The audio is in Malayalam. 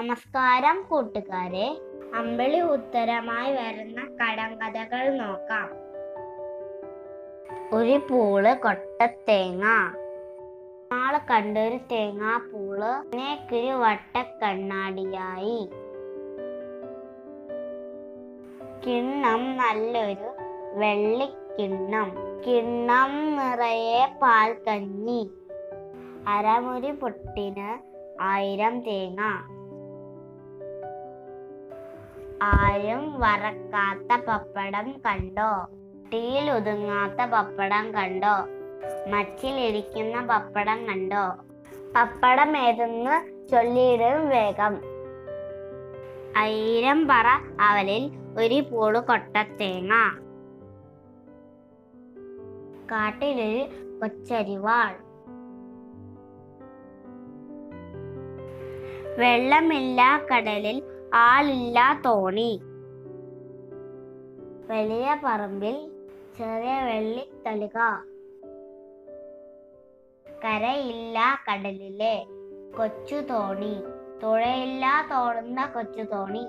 നമസ്കാരം കൂട്ടുകാരെ. അമ്പിളി ഉത്തരമായി വരുന്ന കടങ്കഥകൾ നോക്കാം. ഒരു പൂൾ കൊട്ടത്തേങ്ങ നാളെ കണ്ടൊരു തേങ്ങാ പൂൾ നേക്കൊരു വട്ടക്കണ്ണാടിയായി. കിണ്ണം നല്ലൊരു വെള്ളിക്കിണ്ണം. കിണ്ണം നിറയെ പാൽ കഞ്ഞി അരമുരി പൊട്ടിന് ആയിരം തേങ്ങ. ആരും വറക്കാത്ത പപ്പടം കണ്ടോ? തീയിൽ ഒതുങ്ങാത്ത പപ്പടം കണ്ടോ? മച്ചിലിരിക്കുന്ന പപ്പടം കണ്ടോ? പപ്പടം ഏതെന്ന് ചൊല്ലിയിടും വേഗം. ആയിരം പറ അവലിൽ ഒരു പൂൾ കൊട്ടത്തേങ്ങ കാട്ടിലൊരു കൊച്ചരിവാൾ. വെള്ളമില്ല കടലിൽ ആളില്ല തോണി. വലിയ പറമ്പിൽ ചെറിയ വെള്ളിത്തളിക കരയില്ല കടലിലെ കൊച്ചു തോണി. തുഴയില്ല തോണുന്ന കൊച്ചു തോണി.